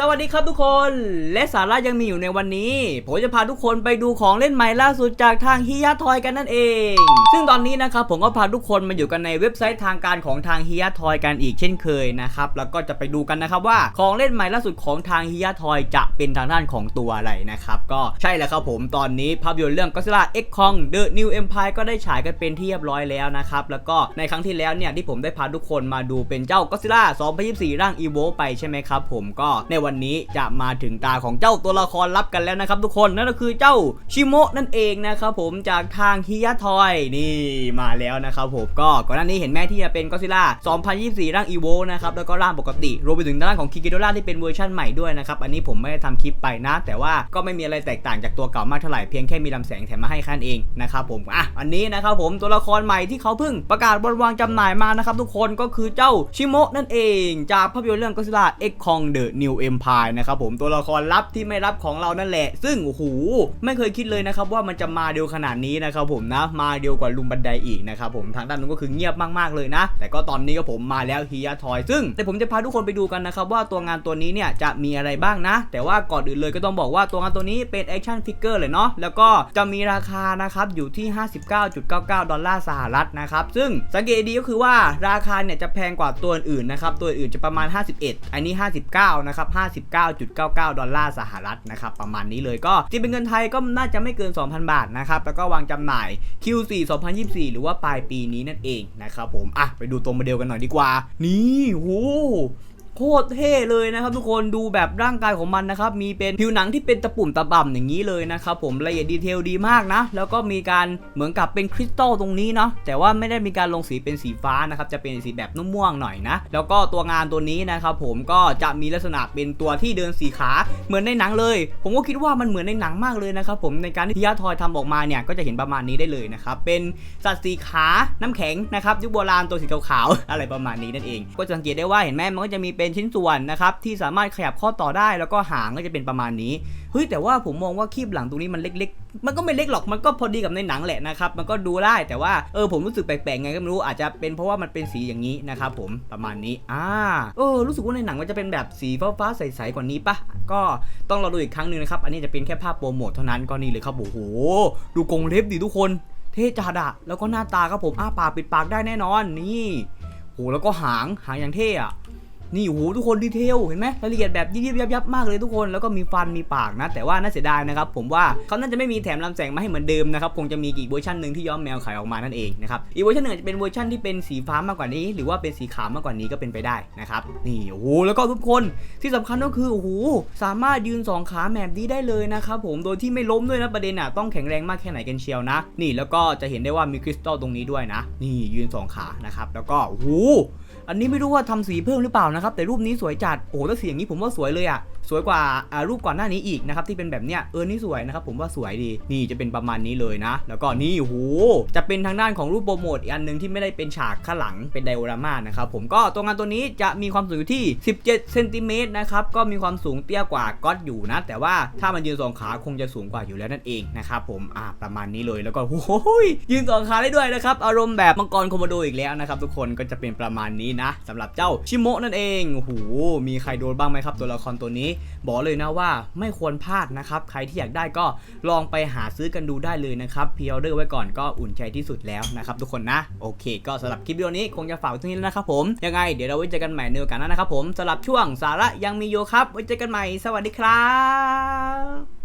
สวัสดีครับทุกคนและสาระยังมีอยู่ในวันนี้ ผมจะพาทุกคนไปดูของเล่นใหม่ล่าสุดจากทางฮิยาทอยกันนั่นเอง ซึ่งตอนนี้นะครับผมก็พาทุกคนมาอยู่กันในเว็บไซต์ทางการของทางฮิยาทอยกันอีกเช่นเคยนะครับแล้วก็จะไปดูกันนะครับว่าของเล่นใหม่ล่าสุดของทางฮิยาทอยจะเป็นทางด้านของตัวอะไรนะครับก็ใช่แล้วครับผมตอนนี้ภาพยนตร์เรื่อง Godzilla X Kong The New Empire ก็ได้ฉายกันเป็นที่เรียบร้อยแล้วนะครับแล้วก็ในครั้งที่แล้วเนี่ยที่ผมได้พาทุกคนมาดูเป็นเจ้า Godzilla 2024 ร่าง Evo ไปใช่ไหมครับผมก็ในวันันนี้จะมาถึงตาของเจ้าตัวละครลับกันแล้วนะครับทุกคนนั่นก็คือเจ้าชิโมะนั่นเองนะครับผมจากทางฮิยาทอยนี่มาแล้วนะครับผมก็ก่อนหน้านี้เห็นแม่ที่จะเป็น Godzilla 2024 ร่าง Evo นะครับแล้วก็ร่างปกติ รวมไปถึงด้านของคิกิโดล่าที่เป็นเวอร์ชันใหม่ด้วยนะครับอันนี้ผมไม่ได้ทำคลิปไปนะ แต่ว่าก็ไม่มีอะไรแตกต่างจากตัวเก่ามากเท่าไหร่เพียงแค่มีลำแสงแถมมาให้แค่นั้นเองนะครับผมอะอันนี้นะครับผมตัวละครใหม่ที่เขาเพิ่งประกาศบนวางจำหน่ายมานะครับทุกคนก็คือเจ้าชิโมะนั่นเอง จากภาพยนตร์เรื่อง Godzilla X Kong The New Empire นนะครับผมตัวละครลับที่ไม่รับของเรานั่นแหละ ซึ่งโอ้โหไม่เคยคิดเลยนะครับว่ามันจะมาเร็วขนาดนี้นะครับผมนะมาเร็วกว่าลุงบันไดอีกนะครับผมทางด้านนู้นก็คือเงียบมากๆเลยนะ แต่ก็ตอนนี้ก็ผมมาแล้วฮิยาทอย ซึ่งแต่ผมจะพาทุกคนไปดูกันนะครับว่าตัวงานตัวนี้เนี่ยจะมีอะไรบ้างนะ แต่ว่าก่อนอื่นเลยก็ต้องบอกว่าตัวงานตัวนี้เป็นแอคชั่นฟิกเกอร์เลยเนาะแล้วก็จะมีราคานะครับอยู่ที่ 59.99 ดอลลาร์สหรัฐนะครับซึ่งสังเกตดีก็คือว่าราคาเนี่ยจะแพงกว่าตัวอื่นนะครับตัวอื่นจะประมาณ 51 อันนี้ 59 นะครับ59.99 ดอลลาร์สหรัฐนะครับประมาณนี้เลยก็จีเป็นเงินไทยก็น่าจะไม่เกิน 2,000 บาทนะครับแล้วก็วางจำหน่าย Q4 2024 หรือว่าปลายปีนี้นั่นเองนะครับผมอะไปดูตัวโมเดลกันหน่อยดีกว่า นี่โห โคตรเท่เลยนะครับทุกคนดูแบบร่างกายของมันนะครับมีเป็นผิวหนังที่เป็นตะปุ่มตะบ่ำอย่างนี้เลยนะครับผมละเอียดดีเทลดีมากนะ แล้วก็มีการเหมือนกับเป็นคริสตัลตรงนี้เนาะแต่ว่าไม่ได้มีการลงสีเป็นสีฟ้านะครับจะเป็นสีแบบนุ่มม่วงหน่อยนะ แล้วก็ตัวงานตัวนี้นะครับผมก็จะมีลักษณะเป็นตัวที่เดินสีขาเหมือนในหนังเลย ผมก็คิดว่ามันเหมือนในหนังมากเลยนะครับผมในการที่ยาทอยทำออกมาเนี่ยก็จะเห็นประมาณนี้ได้เลยนะครับเป็นสัตว์สีขาน้ำแข็งนะครับยุคโบราณตัวสีขาวๆอะไรประมาณนี้นั่นเอง ก็จะสังเกตได้ว่าเห็นไหมมันก็จะมีเป็นชิ้นส่วนนะครับที่สามารถขยับข้อต่อได้แล้วก็หางก็จะเป็นประมาณนี้เฮ้ยแต่ว่าผมมองว่าคีบหลังตรงนี้มันเล็กๆ มันก็ไม่เล็กหรอกมันก็พอดีกับในหนังแหละนะครับมันก็ดูได้แต่ว่าเออผมรู้สึกแปลกๆไงก็ไม่รู้อาจจะเป็นเพราะว่ามันเป็นสีอย่างนี้นะครับผมประมาณนี้อ่าเออรู้สึกว่าในหนังมันจะเป็นแบบสีฟ้าๆใสๆกว่านี้ปะก็ต้องรอดูอีกครั้งหนึ่งนะครับอันนี้จะเป็นแค่ภาพโปรโมทเท่านั้นก็นี่เลยครับโอ้โหดูกรงเล็บดิทุกคนเท่จัดอะแล้วก็หน้าตาครับผมอ้าปากปิดปากได้แน่นอนนี่โหแล้วก็หางหางอย่างเท่อะ นี่โอ้โหทุกคนดีเทลเห็นไหมรายละเอียดแบบยิบยับยับมากเลยทุกคนแล้วก็มีฟันมีปากนะ แต่ว่าน่าเสียดายนะครับผมว่าเขาน่าจะไม่มีแถมลำแสงมาให้เหมือนเดิมนะครับคงจะมีอีกเวอร์ชันหนึ่งที่ย้อมแมวขายออกมานั่นเองนะครับอีกเวอร์ชันหนึ่งจะเป็นเวอร์ชันที่เป็นสีฟ้ามากกว่านี้ หรือว่าเป็นสีขาวมากกว่านี้ก็เป็นไปได้นะครับนี่โอ้โหแล้วก็ทุกคนที่สำคัญก็คือโอ้โหสามารถยืนสองขาแบบนี้ได้เลยนะครับผมโดยที่ไม่ล้มด้วยนะประเด็นอะต้องแข็งแรงมากแค่ไหนกันเชียวนะ นี่แล้วก็จะเห็นได้ว่ามีคริสตัลตรงนี้ด้วยนะ นี่ยืนสองขานะครับแล้วก็โอ้โห อันนี้ไม่รู้ว่าทำสีเพิ่มหรือเปล่านะครับ แต่รูปนี้สวยจัด โอ้โหแล้วสีอย่างนี้ผมว่าสวยเลยอะ สวยกว่ารูปก่อนหน้านี้อีกนะครับที่เป็นแบบเนี้ยเออนี่สวยนะครับผมว่าสวยดีนี่จะเป็นประมาณนี้เลยนะ แล้วก็นี่โหจะเป็นทางด้านของรูปโปรโมทอีกอันหนึงที่ไม่ได้เป็นฉากข้างหลังเป็นไดโอรามานะครับผมก็ตัวงานตัวนี้จะมีความสูงอยู่ที่ 17เซนติเมตรนะครับก็มีความสูงเตี้ยกว่าก็อตอยู่นะ แต่ว่าถ้ามันยืนสองขาคงจะสูงกว่าอยู่แล้วนั่นเองนะครับผมอ่าประมาณนี้เลยแล้วก็โอ้ยยืนสองขาได้ด้วยนะครับอารมณ์แบบมังกรคโมโดอีกแล้วนะครับทุกคนก็จะเป็นประมาณนี้นะสำหรับเจ้าชิโมะนั่นเองโอ้โหมีใครโดนบ้างไหมครับตัวละครตัวนี้บอกเลยนะว่าไม่ควรพลาดนะครับ ใครที่อยากได้ก็ลองไปหาซื้อกันดูได้เลยนะครับพีออเดอร์ไว้ก่อนก็อุ่นใจที่สุดแล้วนะครับทุกคนนะโอเค ก็สำหรับคลิปวิดีโอนี้คงจะฝากไว้ตรงนี้แล้วนะครับผมยังไงเดี๋ยวเราไว้เจอกันใหม่ในโอกาสหน้านะครับผมสำหรับช่วงสาระยังมีโยครับไว้เจอกันใหม่สวัสดีครับ